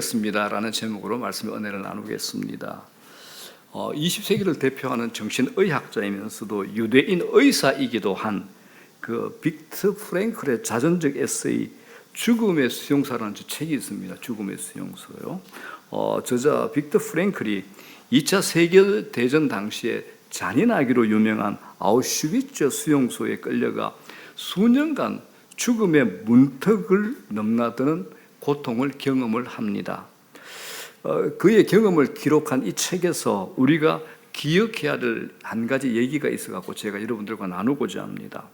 습니다라는 제목으로 말씀 은혜를 나누겠습니다. 어, 20세기를 대표하는 정신의학자이면서도 유대인 의사이기도 한 그 빅트 프랭클의 자전적 에세이 죽음의 수용사라는 책이 있습니다. 죽음의 수용소요. 어, 저자 빅터 프랭클이 2차 세계 대전 당시에 잔인하기로 유명한 아우슈비츠 수용소에 끌려가 수년간 죽음의 문턱을 넘나드는 고통을 경험을 합니다. 어, 그의 경험을 기록한 이 책에서 우리가 기억해야 될 한 가지 얘기가 있어 갖고 제가 여러분들과 나누고자 합니다.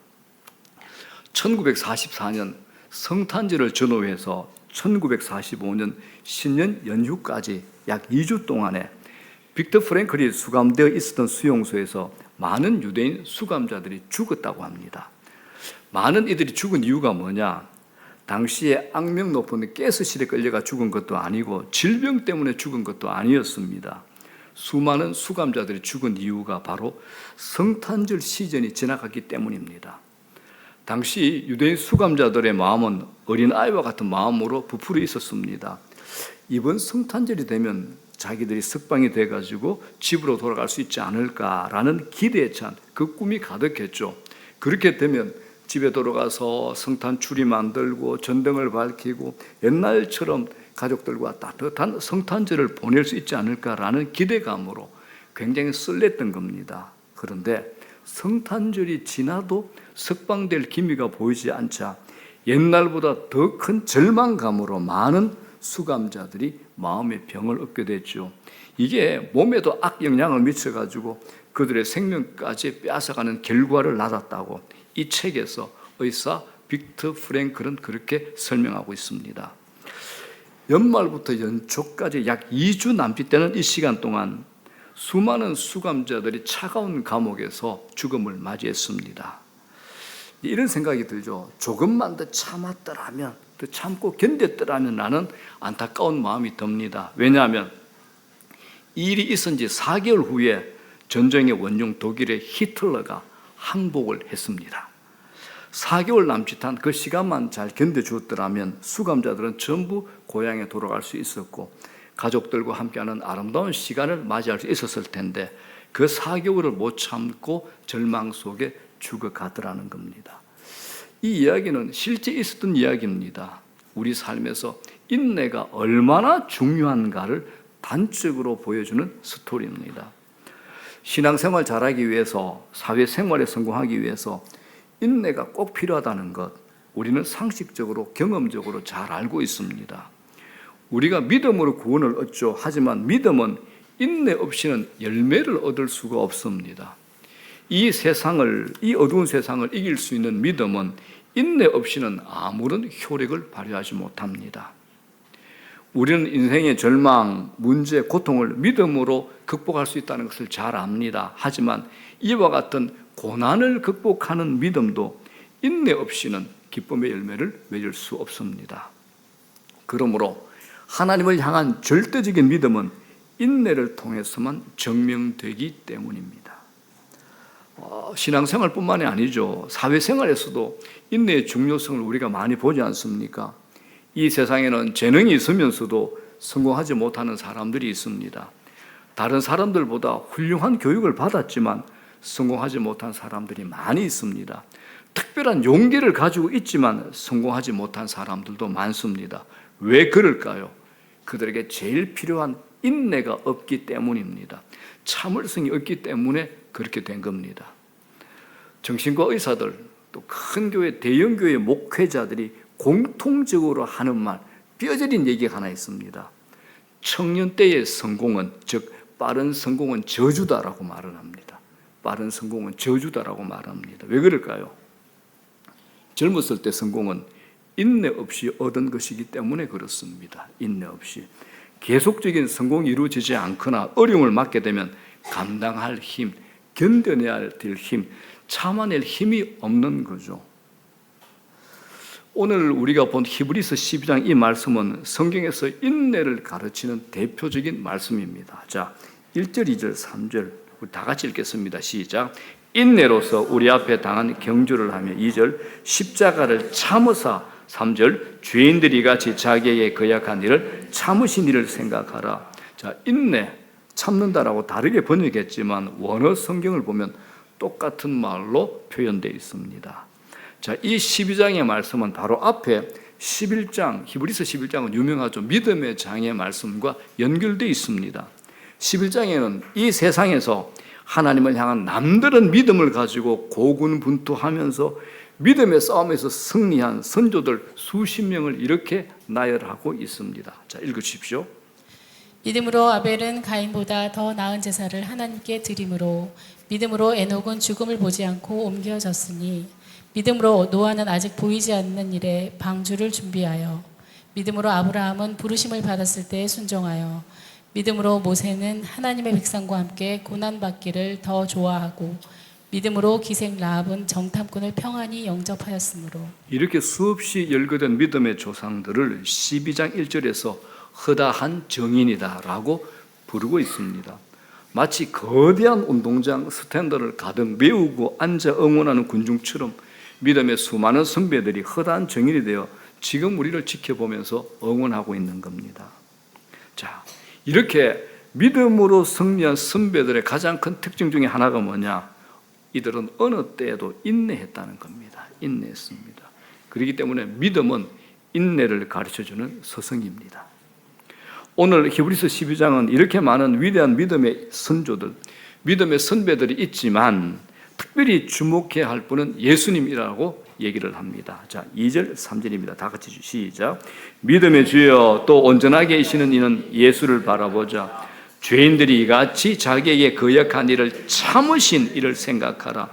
1944년 성탄절을 전후해서 1945년 신년 연휴까지 약 2주 동안에 빅터 프랭클이 수감되어 있었던 수용소에서 많은 유대인 수감자들이 죽었다고 합니다. 많은 이들이 죽은 이유가 뭐냐? 당시에 악명 높은 가스실에 끌려가 죽은 것도 아니고 질병 때문에 죽은 것도 아니었습니다. 수많은 수감자들이 죽은 이유가 바로 성탄절 시즌이 지나갔기 때문입니다. 당시 유대인 수감자들의 마음은 어린아이와 같은 마음으로 부풀어 있었습니다. 이번 성탄절이 되면 자기들이 석방이 돼가지고 집으로 돌아갈 수 있지 않을까라는 기대에 찬 그 꿈이 가득했죠. 그렇게 되면 집에 돌아가서 성탄 추리 만들고 전등을 밝히고 옛날처럼 가족들과 따뜻한 성탄절을 보낼 수 있지 않을까라는 기대감으로 굉장히 설렜던 겁니다. 그런데 성탄절이 지나도 석방될 기미가 보이지 않자 옛날보다 더 큰 절망감으로 많은 수감자들이 마음의 병을 얻게 됐죠. 이게 몸에도 악영향을 미쳐가지고 그들의 생명까지 빼앗아가는 결과를 낳았다고 이 책에서 의사 빅터 프랭클은 그렇게 설명하고 있습니다. 연말부터 연초까지 약 2주 남짓되는 이 시간 동안 수많은 수감자들이 차가운 감옥에서 죽음을 맞이했습니다. 이런 생각이 들죠. 조금만 더 참았더라면, 더 참고 견뎠더라면 나는 안타까운 마음이 듭니다. 왜냐하면 이 일이 있은 지 4개월 후에 전쟁의 원흉 독일의 히틀러가 항복을 했습니다. 4개월 남짓한 그 시간만 잘 견뎌주었더라면 수감자들은 전부 고향에 돌아갈 수 있었고 가족들과 함께하는 아름다운 시간을 맞이할 수 있었을 텐데 그 4개월을 못 참고 절망 속에 죽어가더라는 겁니다. 이 이야기는 실제 있었던 이야기입니다. 우리 삶에서 인내가 얼마나 중요한가를 단적으로 보여주는 스토리입니다. 신앙생활 잘하기 위해서, 사회생활에 성공하기 위해서 인내가 꼭 필요하다는 것, 우리는 상식적으로, 경험적으로 잘 알고 있습니다. 우리가 믿음으로 구원을 얻죠. 하지만 믿음은 인내 없이는 열매를 얻을 수가 없습니다. 이 세상을, 이 어두운 세상을 이길 수 있는 믿음은 인내 없이는 아무런 효력을 발휘하지 못합니다. 우리는 인생의 절망, 문제, 고통을 믿음으로 극복할 수 있다는 것을 잘 압니다. 하지만 이와 같은 고난을 극복하는 믿음도 인내 없이는 기쁨의 열매를 맺을 수 없습니다. 그러므로 하나님을 향한 절대적인 믿음은 인내를 통해서만 증명되기 때문입니다. 어, 신앙생활뿐만이 아니죠. 사회생활에서도 인내의 중요성을 우리가 많이 보지 않습니까? 이 세상에는 재능이 있으면서도 성공하지 못하는 사람들이 있습니다. 다른 사람들보다 훌륭한 교육을 받았지만 성공하지 못한 사람들이 많이 있습니다. 특별한 용기를 가지고 있지만 성공하지 못한 사람들도 많습니다. 왜 그럴까요? 그들에게 제일 필요한 인내가 없기 때문입니다. 참을성이 없기 때문에 그렇게 된 겁니다. 정신과 의사들, 또 큰 교회, 대형 교회 목회자들이 공통적으로 하는 말, 뼈저린 얘기가 하나 있습니다. 청년 때의 성공은, 즉, 빠른 성공은 저주다라고 말을 합니다. 빠른 성공은 저주다라고 말합니다. 왜 그럴까요? 젊었을 때 성공은 인내 없이 얻은 것이기 때문에 그렇습니다. 인내 없이. 계속적인 성공이 이루어지지 않거나 어려움을 맞게 되면 감당할 힘, 견뎌내야 될 힘, 참아낼 힘이 없는 거죠. 오늘 우리가 본 히브리서 12장 이 말씀은 성경에서 인내를 가르치는 대표적인 말씀입니다. 자, 1절, 2절, 3절 우리 다 같이 읽겠습니다. 시작. 인내로서 우리 앞에 당한 경주를 하며 2절 십자가를 참으사 3절 죄인들이 같이 자기에게 거역한 일을 참으신 일을 생각하라. 자, 인내 참는다라고 다르게 번역했지만 원어 성경을 보면 똑같은 말로 표현되어 있습니다. 자, 이 12장의 말씀은 바로 앞에 11장, 히브리서 11장은 유명하죠. 믿음의 장의 말씀과 연결되어 있습니다. 11장에는 이 세상에서 하나님을 향한 남다른 믿음을 가지고 고군분투하면서 믿음의 싸움에서 승리한 선조들 수십 명을 이렇게 나열하고 있습니다. 자, 읽어 주십시오. 믿음으로 아벨은 가인보다 더 나은 제사를 하나님께 드림으로 믿음으로 에녹은 죽음을 보지 않고 옮겨졌으니 믿음으로 노아는 아직 보이지 않는 일에 방주를 준비하여 믿음으로 아브라함은 부르심을 받았을 때 순종하여 믿음으로 모세는 하나님의 백성과 함께 고난 받기를 더 좋아하고 믿음으로 기생 라합은 정탐꾼을 평안히 영접하였으므로 이렇게 수없이 열거된 믿음의 조상들을 12장 1절에서 허다한 정인이다라고 부르고 있습니다. 마치 거대한 운동장 스탠드를 가득 메우고 앉아 응원하는 군중처럼 믿음의 수많은 선배들이 허다한 정인이 되어 지금 우리를 지켜보면서 응원하고 있는 겁니다. 자, 이렇게 믿음으로 승리한 선배들의 가장 큰 특징 중에 하나가 뭐냐? 이들은 어느 때에도 인내했다는 겁니다. 인내했습니다. 그렇기 때문에 믿음은 인내를 가르쳐 주는 서성입니다. 오늘 히브리서 12장은 이렇게 많은 위대한 믿음의 선조들, 믿음의 선배들이 있지만 특별히 주목해야 할 분은 예수님이라고 얘기를 합니다. 자, 2절, 3절입니다. 다 같이 시작. 믿음의 주여 또 온전하게 계시는 이는 예수를 바라보자. 죄인들이 같이 자기에게 거역한 일을 참으신 일을 생각하라.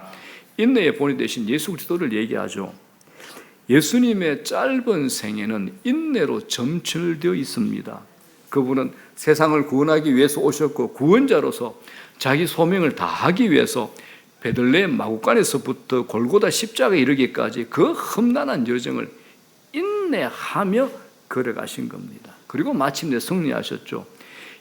인내의 본이 되신 예수 그리스도를 얘기하죠. 예수님의 짧은 생애는 인내로 점철되어 있습니다. 그분은 세상을 구원하기 위해서 오셨고 구원자로서 자기 소명을 다하기 위해서 베들레헴 마구간에서부터 골고다 십자가에 이르기까지 그 험난한 여정을 인내하며 걸어가신 겁니다. 그리고 마침내 승리하셨죠.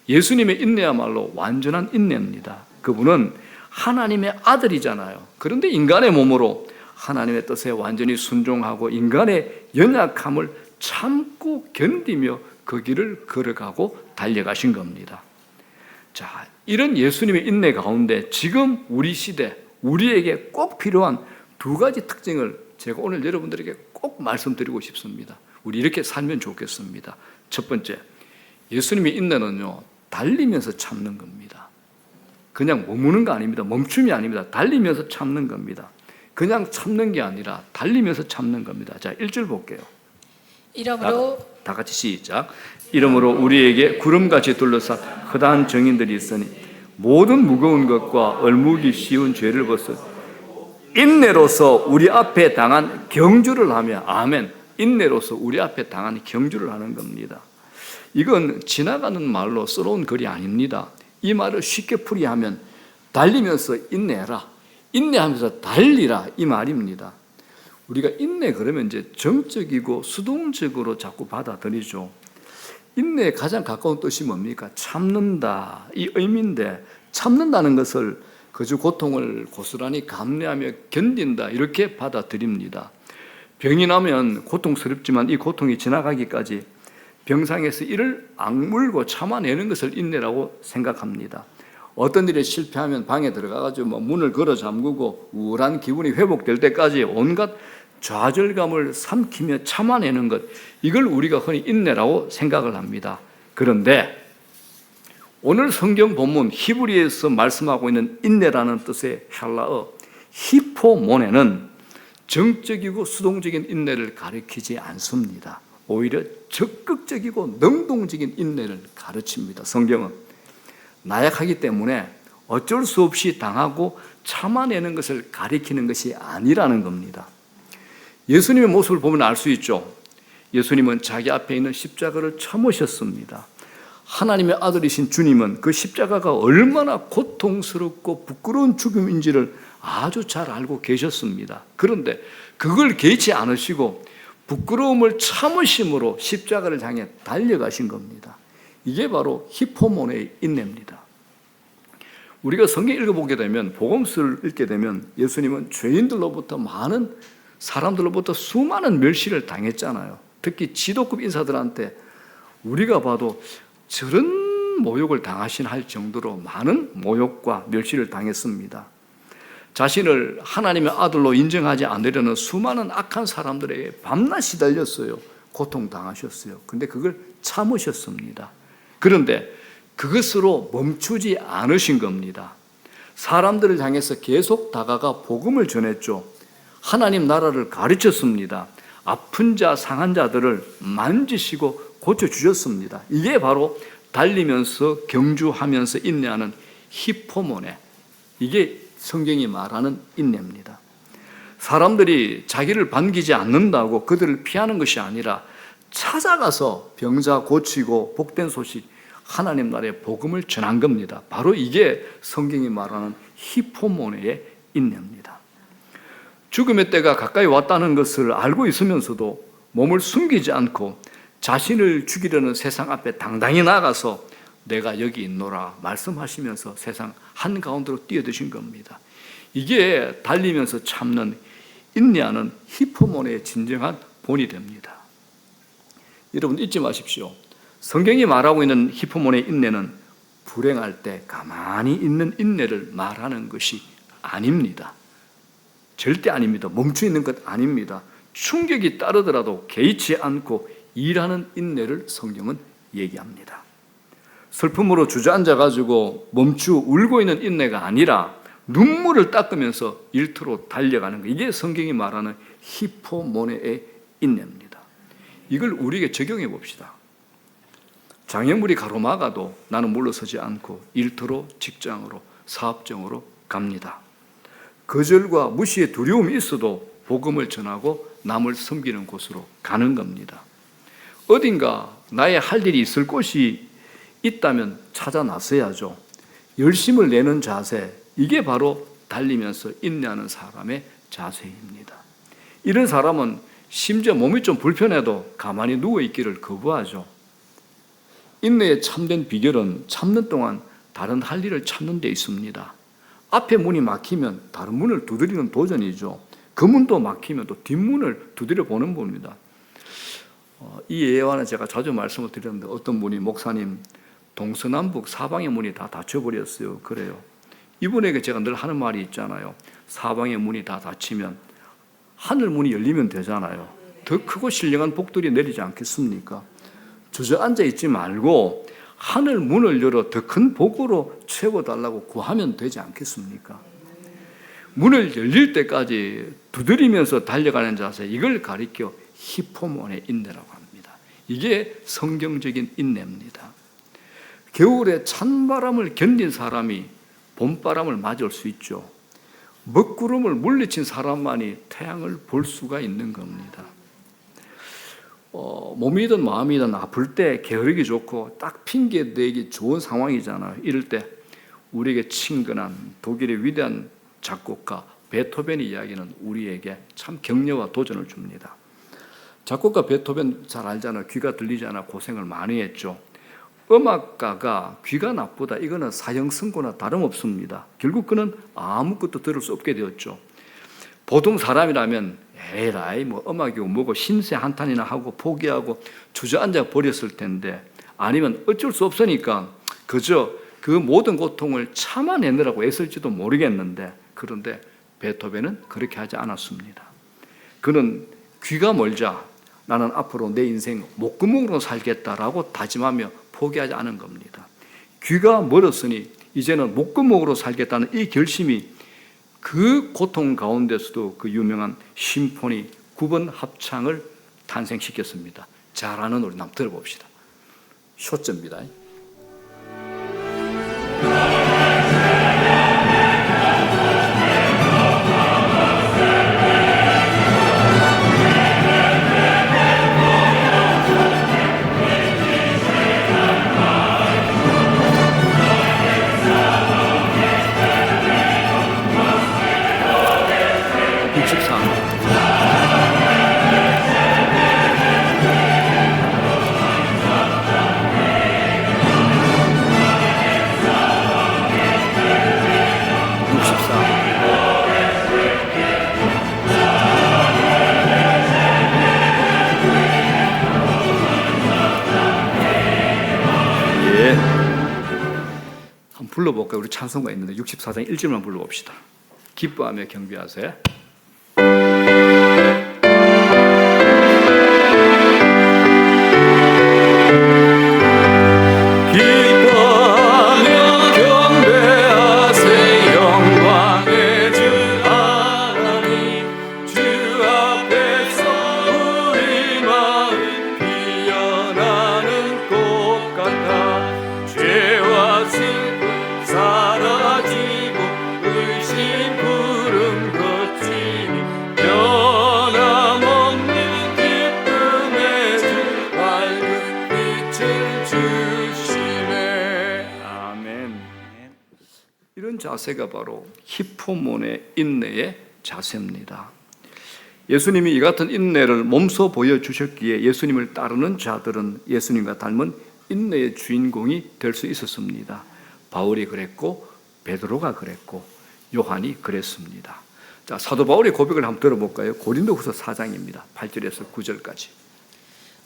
예수님의 인내야말로 완전한 인내입니다. 그분은 하나님의 아들이잖아요. 그런데 인간의 몸으로 하나님의 뜻에 완전히 순종하고 인간의 연약함을 참고 견디며 그 길을 걸어가고 달려가신 겁니다. 자, 이런 예수님의 인내 가운데 지금 우리 시대, 우리에게 꼭 필요한 두 가지 특징을 제가 오늘 여러분들에게 꼭 말씀드리고 싶습니다. 우리 이렇게 살면 좋겠습니다. 첫 번째, 예수님의 인내는요, 달리면서 참는 겁니다. 그냥 머무는 거 아닙니다. 멈춤이 아닙니다. 달리면서 참는 겁니다. 그냥 참는 게 아니라 달리면서 참는 겁니다. 자, 1절 볼게요. 이러므로 다 같이 시작. 이러므로 우리에게 구름같이 둘러싼 허다한 정인들이 있으니 모든 무거운 것과 얼무기 쉬운 죄를 벗어 인내로서 우리 앞에 당한 경주를 하며 아멘. 인내로서 우리 앞에 당한 경주를 하는 겁니다. 이건 지나가는 말로 써놓은 글이 아닙니다. 이 말을 쉽게 풀이하면 달리면서 인내해라. 인내하면서 달리라 이 말입니다. 우리가 인내 그러면 이제 정적이고 수동적으로 자꾸 받아들이죠. 인내의 가장 가까운 뜻이 뭡니까? 참는다. 이 의미인데 참는다는 것을 그저 고통을 고스란히 감내하며 견딘다. 이렇게 받아들입니다. 병이 나면 고통스럽지만 이 고통이 지나가기까지 병상에서 이를 악물고 참아내는 것을 인내라고 생각합니다. 어떤 일에 실패하면 방에 들어가가지고 뭐 문을 걸어 잠그고 우울한 기분이 회복될 때까지 온갖 좌절감을 삼키며 참아내는 것, 이걸 우리가 흔히 인내라고 생각을 합니다. 그런데 오늘 성경 본문 히브리에서 말씀하고 있는 인내라는 뜻의 헬라어 히포모네는 정적이고 수동적인 인내를 가리키지 않습니다. 오히려 적극적이고 능동적인 인내를 가르칩니다. 성경은 나약하기 때문에 어쩔 수 없이 당하고 참아내는 것을 가리키는 것이 아니라는 겁니다. 예수님의 모습을 보면 알 수 있죠. 예수님은 자기 앞에 있는 십자가를 참으셨습니다. 하나님의 아들이신 주님은 그 십자가가 얼마나 고통스럽고 부끄러운 죽음인지를 아주 잘 알고 계셨습니다. 그런데 그걸 개의치 않으시고 부끄러움을 참으심으로 십자가를 향해 달려가신 겁니다. 이게 바로 히포몬의 인내입니다. 우리가 성경 읽어보게 되면 복음서를 읽게 되면 예수님은 죄인들로부터 많은 사람들로부터 수많은 멸시를 당했잖아요. 특히 지도급 인사들한테 우리가 봐도 저런 모욕을 당하신 할 정도로 많은 모욕과 멸시를 당했습니다. 자신을 하나님의 아들로 인정하지 않으려는 수많은 악한 사람들에게 밤낮 시달렸어요. 고통당하셨어요. 근데 그걸 참으셨습니다. 그런데 그것으로 멈추지 않으신 겁니다. 사람들을 향해서 계속 다가가 복음을 전했죠. 하나님 나라를 가르쳤습니다. 아픈 자, 상한 자들을 만지시고 고쳐주셨습니다. 이게 바로 달리면서 경주하면서 인내하는 히포모네. 이게 성경이 말하는 인내입니다. 사람들이 자기를 반기지 않는다고 그들을 피하는 것이 아니라 찾아가서 병자 고치고 복된 소식 하나님 나라의 복음을 전한 겁니다. 바로 이게 성경이 말하는 히포모네의 인내입니다. 죽음의 때가 가까이 왔다는 것을 알고 있으면서도 몸을 숨기지 않고 자신을 죽이려는 세상 앞에 당당히 나가서 내가 여기 있노라 말씀하시면서 세상 한가운데로 뛰어드신 겁니다. 이게 달리면서 참는 인내하는 히포몬의 진정한 본이 됩니다. 여러분 잊지 마십시오. 성경이 말하고 있는 히포몬의 인내는 불행할 때 가만히 있는 인내를 말하는 것이 아닙니다. 절대 아닙니다. 멈춰 있는 것 아닙니다. 충격이 따르더라도 개의치 않고 일하는 인내를 성경은 얘기합니다. 슬픔으로 주저앉아 가지고 멈추 울고 있는 인내가 아니라 눈물을 닦으면서 일터로 달려가는 것. 이게 성경이 말하는 히포모네의 인내입니다. 이걸 우리에게 적용해 봅시다. 장애물이 가로막아도 나는 물러서지 않고 일터로 직장으로 사업장으로 갑니다. 거절과 무시의 두려움이 있어도 복음을 전하고 남을 섬기는 곳으로 가는 겁니다. 어딘가 나의 할 일이 있을 곳이 있다면 찾아 나서야죠. 열심을 내는 자세, 이게 바로 달리면서 인내하는 사람의 자세입니다. 이런 사람은 심지어 몸이 좀 불편해도 가만히 누워 있기를 거부하죠. 인내의 참된 비결은 참는 동안 다른 할 일을 찾는 데 있습니다. 앞에 문이 막히면 다른 문을 두드리는 도전이죠. 그 문도 막히면 또 뒷문을 두드려 보는 겁니다. 어, 이 예화는 제가 자주 말씀을 드렸는데 어떤 분이 목사님 동서남북 사방의 문이 다 닫혀버렸어요. 그래요. 이분에게 제가 늘 하는 말이 있잖아요. 사방의 문이 다 닫히면 하늘 문이 열리면 되잖아요. 더 크고 신령한 복들이 내리지 않겠습니까? 주저앉아 있지 말고 하늘 문을 열어 더 큰 복으로 채워달라고 구하면 되지 않겠습니까? 문을 열릴 때까지 두드리면서 달려가는 자세, 이걸 가리켜 히포몬의 인내라고 합니다. 이게 성경적인 인내입니다. 겨울에 찬바람을 견딘 사람이 봄바람을 맞을 수 있죠. 먹구름을 물리친 사람만이 태양을 볼 수가 있는 겁니다. 어, 몸이든 마음이든 아플 때 게으르기 좋고 딱 핑계 대기 좋은 상황이잖아요. 이럴 때 우리에게 친근한 독일의 위대한 작곡가 베토벤의 이야기는 우리에게 참 격려와 도전을 줍니다. 작곡가 베토벤 잘 알잖아요. 귀가 들리지 않아 고생을 많이 했죠. 음악가가 귀가 나쁘다 이거는 사형 선고나 다름없습니다. 결국 그는 아무것도 들을 수 없게 되었죠. 보통 사람이라면 에라이 뭐 음악이고 뭐고 신세 한탄이나 하고 포기하고 주저앉아 버렸을 텐데 아니면 어쩔 수 없으니까 그저 그 모든 고통을 참아내느라고 애쓸지도 모르겠는데 그런데 베토벤은 그렇게 하지 않았습니다. 그는 귀가 멀자 나는 앞으로 내 인생 목구멍으로 살겠다라고 다짐하며 포기하지 않은 겁니다. 귀가 멀었으니 이제는 목구멍으로 살겠다는 이 결심이 그 고통 가운데서도 그 유명한 심포니 9번 합창을 탄생시켰습니다. 잘하는 우리 남 들어봅시다. 쇼점입니다. 불러볼까요? 우리 찬송가 있는데 64장 1절만 불러봅시다. 기뻐하며 경배하세요. 바로 히포몬의 인내의 자세입니다. 예수님이 이 같은 인내를 몸소 보여주셨기에 예수님을 따르는 자들은 예수님과 닮은 인내의 주인공이 될 수 있었습니다. 바울이 그랬고 베드로가 그랬고 요한이 그랬습니다. 자, 사도 바울의 고백을 한번 들어볼까요? 고린도후서 4장입니다. 8절에서 9절까지.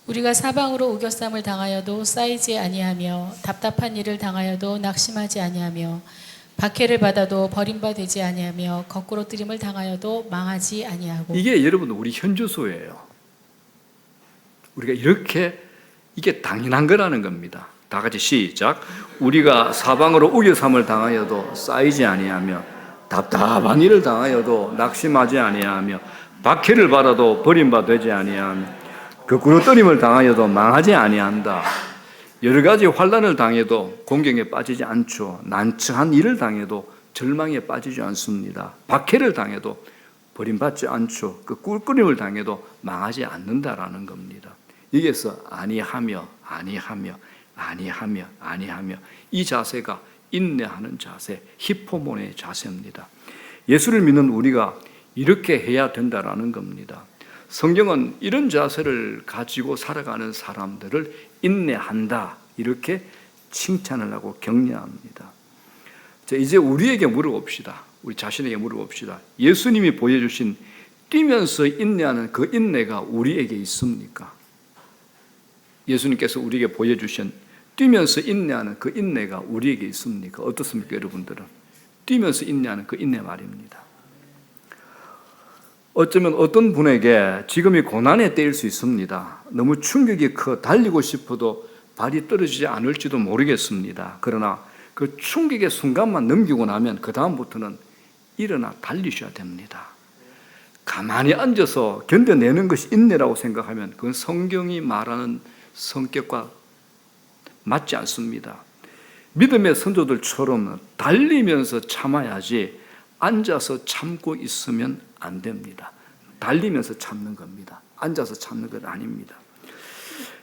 우리가 사방으로 우겨쌈을 당하여도 쌓이지 아니하며 답답한 일을 당하여도 낙심하지 아니하며 박해를 받아도 버림받지 아니하며 거꾸로 뜨림을 당하여도 망하지 아니하고 이게 여러분 우리 현주소예요. 우리가 이렇게 이게 당연한 거라는 겁니다. 다 같이 시작. 우리가 사방으로 우겨삼을 당하여도 쌓이지 아니하며 답답한 일을 당하여도 낙심하지 아니하며 박해를 받아도 버림받지 아니하며 거꾸로 떠림을 당하여도 망하지 아니한다. 여러 가지 환란을 당해도 공경에 빠지지 않죠. 난처한 일을 당해도 절망에 빠지지 않습니다. 박해를 당해도 버림받지 않죠. 그 꿀끓임을 당해도 망하지 않는다라는 겁니다. 여기에서 아니하며 아니하며 아니하며 아니하며 이 자세가 인내하는 자세, 히포몬의 자세입니다. 예수를 믿는 우리가 이렇게 해야 된다라는 겁니다. 성경은 이런 자세를 가지고 살아가는 사람들을 인내한다 이렇게 칭찬을 하고 격려합니다. 자, 이제 우리에게 물어봅시다. 우리 자신에게 물어봅시다. 예수님이 보여주신 뛰면서 인내하는 그 인내가 우리에게 있습니까? 예수님께서 우리에게 보여주신 뛰면서 인내하는 그 인내가 우리에게 있습니까? 어떻습니까, 여러분들은? 뛰면서 인내하는 그 인내 말입니다. 어쩌면 어떤 분에게 지금이 고난의 때일 수 있습니다. 너무 충격이 커 달리고 싶어도 발이 떨어지지 않을지도 모르겠습니다. 그러나 그 충격의 순간만 넘기고 나면 그 다음부터는 일어나 달리셔야 됩니다. 가만히 앉아서 견뎌내는 것이 인내라고 생각하면 그건 성경이 말하는 성격과 맞지 않습니다. 믿음의 선조들처럼 달리면서 참아야지 앉아서 참고 있으면 안 됩니다. 달리면서 참는 겁니다. 앉아서 참는 것 아닙니다.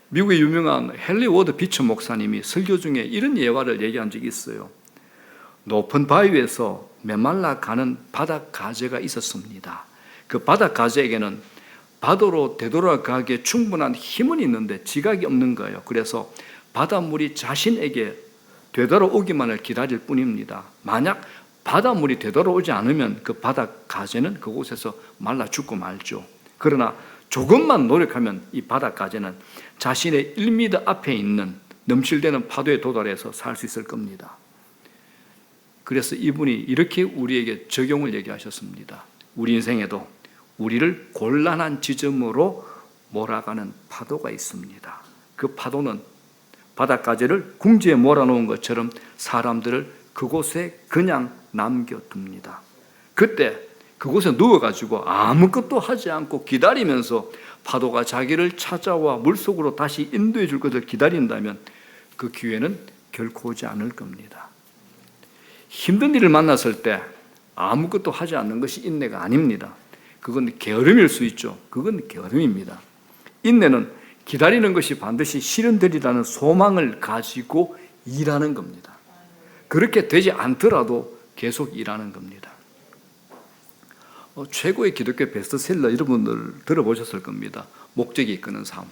미국의 유명한 헨리 워드 비처 목사님이 설교 중에 이런 예화를 얘기한 적이 있어요. 높은 바위에서 메말라 가는 바닥 가재가 있었습니다. 그 바닥 가재에게는 바다로 되돌아가기에 충분한 힘은 있는데 지각이 없는 거예요. 그래서 바닷물이 자신에게 되돌아오기만을 기다릴 뿐입니다. 만약 바닷물이 되돌아오지 않으면 그 바닥 가재는 그곳에서 말라 죽고 말죠. 그러나 조금만 노력하면 이 바닥 가재는 자신의 1m 앞에 있는 넘실대는 파도에 도달해서 살 수 있을 겁니다. 그래서 이분이 이렇게 우리에게 적용을 얘기하셨습니다. 우리 인생에도 우리를 곤란한 지점으로 몰아가는 파도가 있습니다. 그 파도는 바닷가재를 궁지에 몰아놓은 것처럼 사람들을 그곳에 그냥 남겨둡니다. 그때 그곳에 누워가지고 아무것도 하지 않고 기다리면서 파도가 자기를 찾아와 물속으로 다시 인도해 줄 것을 기다린다면 그 기회는 결코 오지 않을 겁니다. 힘든 일을 만났을 때 아무것도 하지 않는 것이 인내가 아닙니다. 그건 게으름일 수 있죠. 그건 게으름입니다. 인내는 기다리는 것이 반드시 실현되리라는 소망을 가지고 일하는 겁니다. 그렇게 되지 않더라도 계속 일하는 겁니다. 어, 최고의 기독교 베스트셀러 여러분들 들어보셨을 겁니다. 목적이 이끄는 삶.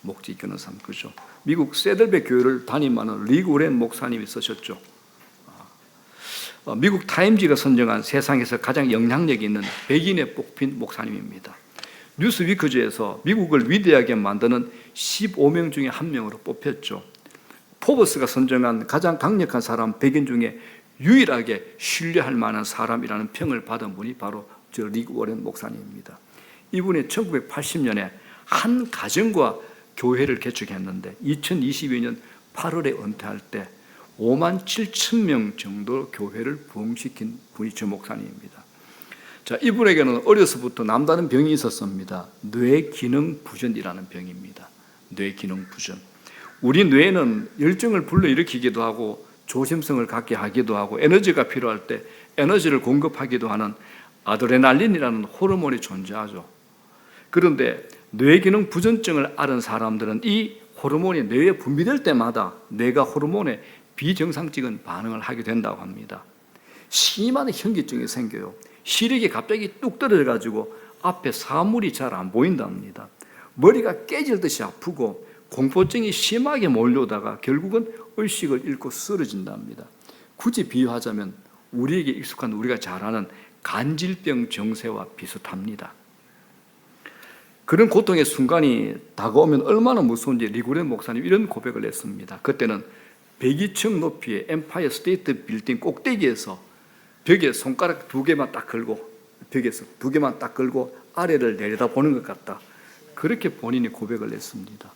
목적이 이끄는 삶. 그죠? 미국 세들베 교회를 담임하는 리그렌 목사님이 쓰셨죠. 어, 미국 타임지가 선정한 세상에서 가장 영향력 있는 백인에 뽑힌 목사님입니다. 뉴스위크즈에서 미국을 위대하게 만드는 15명 중에 한 명으로 뽑혔죠. 포버스가 선정한 가장 강력한 사람 100인 중에 유일하게 신뢰할 만한 사람이라는 평을 받은 분이 바로 저 리그 워렌 목사님입니다. 이분이 1980년에 한 가정과 교회를 개척했는데 2022년 8월에 은퇴할 때 5만 7천 명 정도 교회를 부흥시킨 분이 저 목사님입니다. 자, 이분에게는 어려서부터 남다른 병이 있었습니다. 뇌 기능 부전이라는 병입니다. 뇌 기능 부전. 우리 뇌는 열정을 불러일으키기도 하고 조심성을 갖게 하기도 하고 에너지가 필요할 때 에너지를 공급하기도 하는 아드레날린이라는 호르몬이 존재하죠. 그런데 뇌 기능 부전증을 앓은 사람들은 이 호르몬이 뇌에 분비될 때마다 뇌가 호르몬에 비정상적인 반응을 하게 된다고 합니다. 심한 현기증이 생겨요. 시력이 갑자기 뚝 떨어져 가지고 앞에 사물이 잘 안 보인답니다. 머리가 깨질 듯이 아프고 공포증이 심하게 몰려오다가 결국은 의식을 잃고 쓰러진답니다. 굳이 비유하자면 우리에게 익숙한 우리가 잘 아는 간질병 정세와 비슷합니다. 그런 고통의 순간이 다가오면 얼마나 무서운지 리구렌 목사님 이런 고백을 했습니다. 그때는 102층 높이의 엠파이어 스테이트 빌딩 꼭대기에서 벽에 손가락 두 개만 딱 걸고 벽에서 두 개만 딱 걸고 아래를 내려다 보는 것 같다. 그렇게 본인이 고백을 했습니다.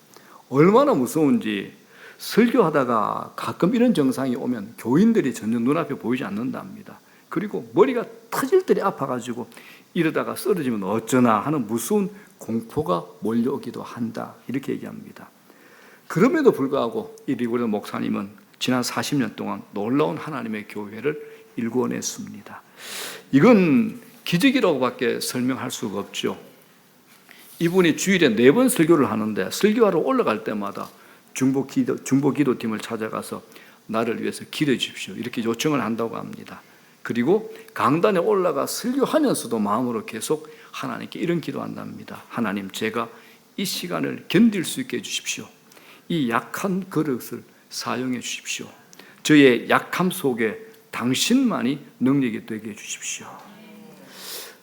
얼마나 무서운지 설교하다가 가끔 이런 증상이 오면 교인들이 전혀 눈앞에 보이지 않는답니다. 그리고 머리가 터질 듯이 아파가지고 이러다가 쓰러지면 어쩌나 하는 무서운 공포가 몰려오기도 한다. 이렇게 얘기합니다. 그럼에도 불구하고 이 리고레 목사님은 지난 40년 동안 놀라운 하나님의 교회를 일궈냈습니다. 이건 기적이라고밖에 설명할 수가 없죠. 이분이 주일에 네 번 설교를 하는데 설교하러 올라갈 때마다 중보 기도 중보 기도팀을 찾아가서 나를 위해서 기도해 주십시오. 이렇게 요청을 한다고 합니다. 그리고 강단에 올라가 설교하면서도 마음으로 계속 하나님께 이런 기도한답니다. 하나님, 제가 이 시간을 견딜 수 있게 해 주십시오. 이 약한 그릇을 사용해 주십시오. 저의 약함 속에 당신만이 능력이 되게 해 주십시오.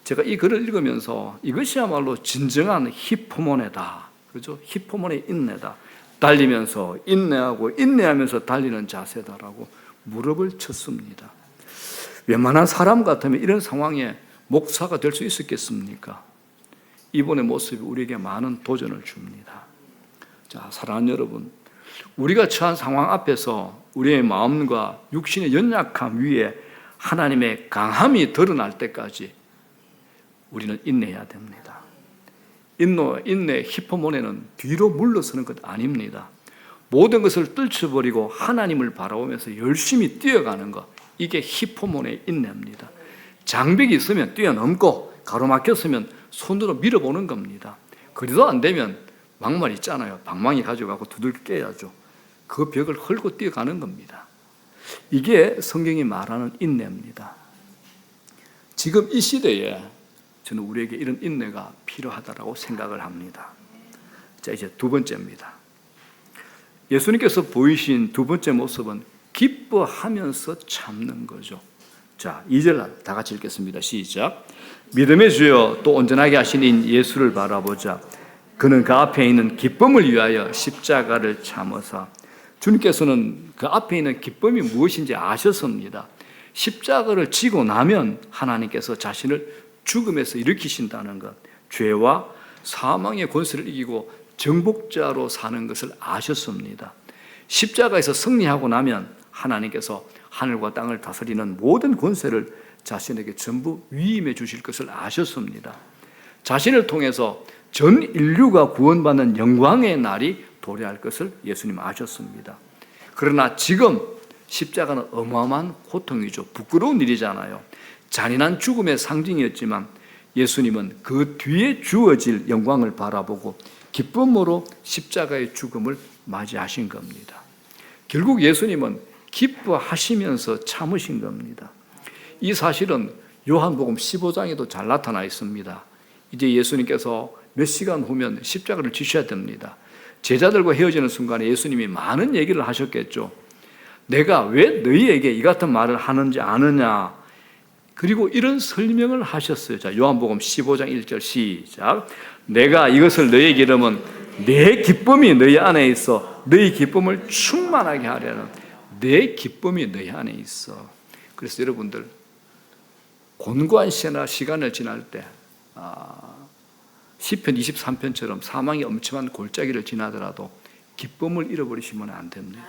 제가 이 글을 읽으면서 이것이야말로 진정한 히포모네다. 그죠? 히포모네 인내다. 달리면서 인내하고 인내하면서 달리는 자세다라고 무릎을 쳤습니다. 웬만한 사람 같으면 이런 상황에 목사가 될 수 있었겠습니까? 이분의 모습이 우리에게 많은 도전을 줍니다. 자, 사랑하는 여러분, 우리가 처한 상황 앞에서 우리의 마음과 육신의 연약함 위에 하나님의 강함이 드러날 때까지 우리는 인내해야 됩니다. 인노, 인내, 히포모네는 뒤로 물러서는 것 아닙니다. 모든 것을 떨쳐버리고 하나님을 바라보면서 열심히 뛰어가는 것. 이게 히포몬의 인내입니다. 장벽이 있으면 뛰어넘고 가로막혔으면 손으로 밀어보는 겁니다. 그래도 안 되면 막말 있잖아요. 방망이 가져가고 두들겨 깨야죠. 그 벽을 헐고 뛰어가는 겁니다. 이게 성경이 말하는 인내입니다. 지금 이 시대에 저는 우리에게 이런 인내가 필요하다고 생각을 합니다. 자, 이제 두 번째입니다. 예수님께서 보이신 두 번째 모습은 기뻐하면서 참는 거죠. 자, 2절 다 같이 읽겠습니다. 시작. 믿음의 주여 또 온전하게 하신 인 예수를 바라보자. 그는 그 앞에 있는 기쁨을 위하여 십자가를 참으사 주님께서는 그 앞에 있는 기쁨이 무엇인지 아셨습니다. 십자가를 지고 나면 하나님께서 자신을 죽음에서 일으키신다는 것, 죄와 사망의 권세를 이기고 정복자로 사는 것을 아셨습니다. 십자가에서 승리하고 나면 하나님께서 하늘과 땅을 다스리는 모든 권세를 자신에게 전부 위임해 주실 것을 아셨습니다. 자신을 통해서 전 인류가 구원받는 영광의 날이 도래할 것을 예수님 아셨습니다. 그러나 지금 십자가는 어마어마한 고통이죠. 부끄러운 일이잖아요. 잔인한 죽음의 상징이었지만 예수님은 그 뒤에 주어질 영광을 바라보고 기쁨으로 십자가의 죽음을 맞이하신 겁니다. 결국 예수님은 기뻐하시면서 참으신 겁니다. 이 사실은 요한복음 15장에도 잘 나타나 있습니다. 이제 예수님께서 몇 시간 후면 십자가를 지셔야 됩니다. 제자들과 헤어지는 순간에 예수님이 많은 얘기를 하셨겠죠. 내가 왜 너희에게 이 같은 말을 하는지 아느냐. 그리고 이런 설명을 하셨어요. 자, 요한복음 15장 1절 시작. 내가 이것을 너희에게 이르면 내 기쁨이 너희 안에 있어 너희 기쁨을 충만하게 하려는 내 기쁨이 너희 안에 있어. 그래서 여러분들 곤고한 시나 시간을 지날 때 아, 시편 23편처럼 사망의 엄청난 골짜기를 지나더라도 기쁨을 잃어버리시면 안 됩니다.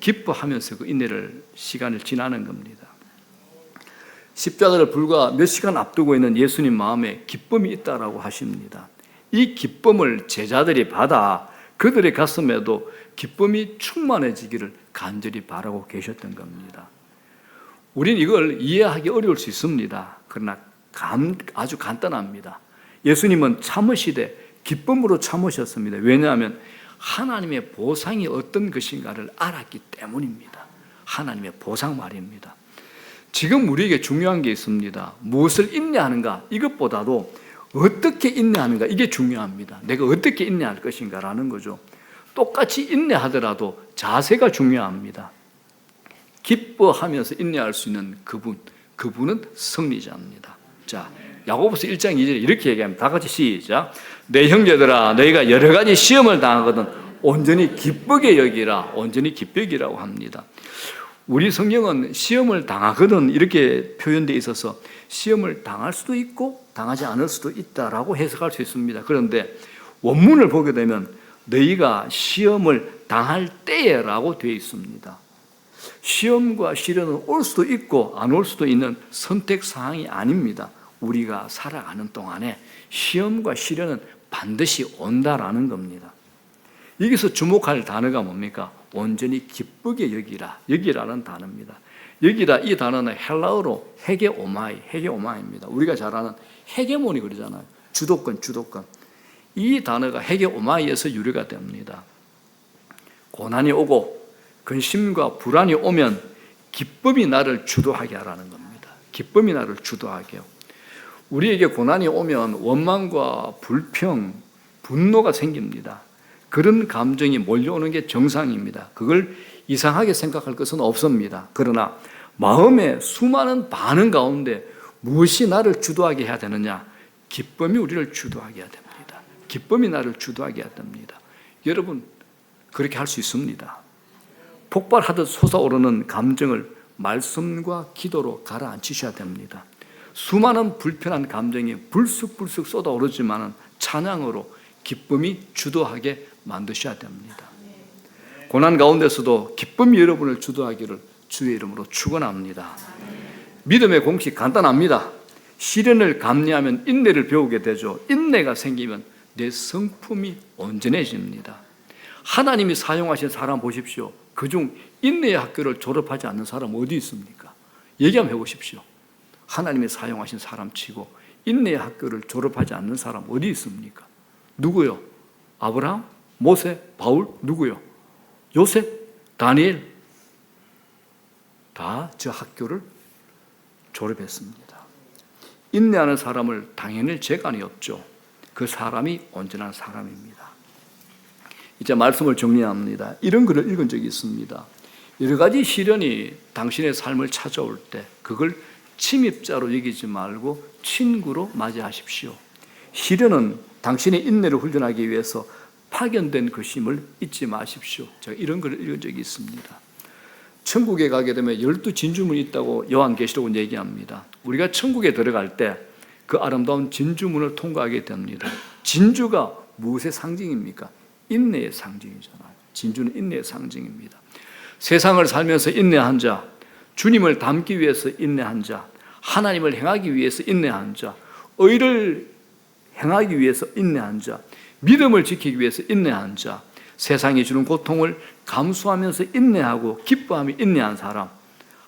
기뻐하면서 그 인내를 시간을 지나는 겁니다. 십자가를 불과 몇 시간 앞두고 있는 예수님 마음에 기쁨이 있다라고 하십니다. 이 기쁨을 제자들이 받아 그들의 가슴에도 기쁨이 충만해지기를 간절히 바라고 계셨던 겁니다. 우리는 이걸 이해하기 어려울 수 있습니다. 그러나 감, 아주 간단합니다. 예수님은 참으시되 기쁨으로 참으셨습니다. 왜냐하면 하나님의 보상이 어떤 것인가를 알았기 때문입니다. 하나님의 보상 말입니다. 지금 우리에게 중요한 게 있습니다. 무엇을 인내하는가 이것보다도 어떻게 인내하는가 이게 중요합니다. 내가 어떻게 인내할 것인가라는 거죠. 똑같이 인내하더라도 자세가 중요합니다. 기뻐하면서 인내할 수 있는 그분, 그분은 승리자입니다. 자, 야고보서 1장 2절에 이렇게 얘기합니다. 다 같이 시작. 내 형제들아, 너희가 여러 가지 시험을 당하거든 온전히 기쁘게 여기라. 온전히 기쁘기라고 합니다. 우리 성경은 시험을 당하거든 이렇게 표현되어 있어서 시험을 당할 수도 있고 당하지 않을 수도 있다라고 해석할 수 있습니다. 그런데 원문을 보게 되면 너희가 시험을 당할 때에라고 되어 있습니다. 시험과 시련은 올 수도 있고 안 올 수도 있는 선택 사항이 아닙니다. 우리가 살아가는 동안에 시험과 시련은 반드시 온다라는 겁니다. 여기서 주목할 단어가 뭡니까? 온전히 기쁘게 여기라. 여기라는 단어입니다. 여기라 이 단어는 헬라어로 헤게오마이, 헤게오마입니다. 우리가 잘 아는 헤게모니 그러잖아요. 주도권, 주도권. 이 단어가 헤게오마이에서 유래가 됩니다. 고난이 오고 근심과 불안이 오면 기쁨이 나를 주도하게 하라는 겁니다. 기쁨이 나를 주도하게요. 우리에게 고난이 오면 원망과 불평, 분노가 생깁니다. 그런 감정이 몰려오는 게 정상입니다. 그걸 이상하게 생각할 것은 없습니다. 그러나 마음의 수많은 반응 가운데 무엇이 나를 주도하게 해야 되느냐? 기쁨이 우리를 주도하게 해야 됩니다. 기쁨이 나를 주도하게 해야 됩니다. 여러분, 그렇게 할 수 있습니다. 폭발하듯 솟아오르는 감정을 말씀과 기도로 가라앉히셔야 됩니다. 수많은 불편한 감정이 불쑥불쑥 쏟아오르지만 찬양으로 기쁨이 주도하게 만드셔야 됩니다. 고난 가운데서도 기쁨이 여러분을 주도하기를 주의 이름으로 축원합니다. 믿음의 공식 간단합니다. 시련을 감내하면 인내를 배우게 되죠. 인내가 생기면 내 성품이 온전해집니다. 하나님이 사용하신 사람 보십시오. 그중 인내의 학교를 졸업하지 않는 사람 어디 있습니까? 얘기 한번 해보십시오. 하나님이 사용하신 사람 치고 인내의 학교를 졸업하지 않는 사람 어디 있습니까? 누구요? 아브라함, 모세, 바울 누구요? 요셉, 다니엘 다 저 학교를 졸업했습니다. 인내하는 사람을 당연히 재간이 없죠. 그 사람이 온전한 사람입니다. 이제 말씀을 정리합니다. 이런 글을 읽은 적이 있습니다. 여러 가지 시련이 당신의 삶을 찾아올 때 그걸 침입자로 여기지 말고 친구로 맞이하십시오. 시련은 당신의 인내를 훈련하기 위해서 파견된 것임을 잊지 마십시오. 제가 이런 글을 읽은 적이 있습니다. 천국에 가게 되면 열두 진주문이 있다고 요한계시록은 얘기합니다. 우리가 천국에 들어갈 때 그 아름다운 진주문을 통과하게 됩니다. 진주가 무엇의 상징입니까? 인내의 상징이잖아요. 진주는 인내의 상징입니다. 세상을 살면서 인내한 자, 주님을 닮기 위해서 인내한 자, 하나님을 행하기 위해서 인내한 자, 의를 행하기 위해서 인내한 자, 믿음을 지키기 위해서 인내한 자, 세상이 주는 고통을 감수하면서 인내하고 기뻐하며 인내한 사람,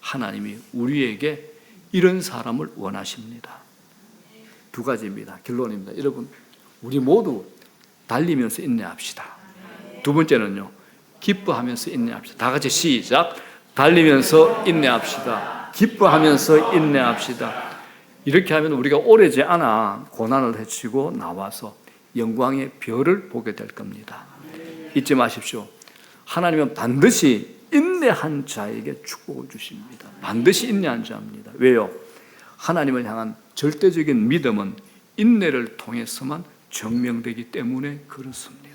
하나님이 우리에게 이런 사람을 원하십니다. 두 가지입니다. 결론입니다. 여러분, 우리 모두 달리면서 인내합시다. 두 번째는요, 기뻐하면서 인내합시다. 다 같이 시작. 달리면서 인내합시다. 기뻐하면서 인내합시다. 이렇게 하면 우리가 오래지 않아 고난을 헤치고 나와서 영광의 별을 보게 될 겁니다. 잊지 마십시오. 하나님은 반드시 인내한 자에게 축복을 주십니다. 반드시 인내한 자입니다. 왜요? 하나님을 향한 절대적인 믿음은 인내를 통해서만 증명되기 때문에 그렇습니다.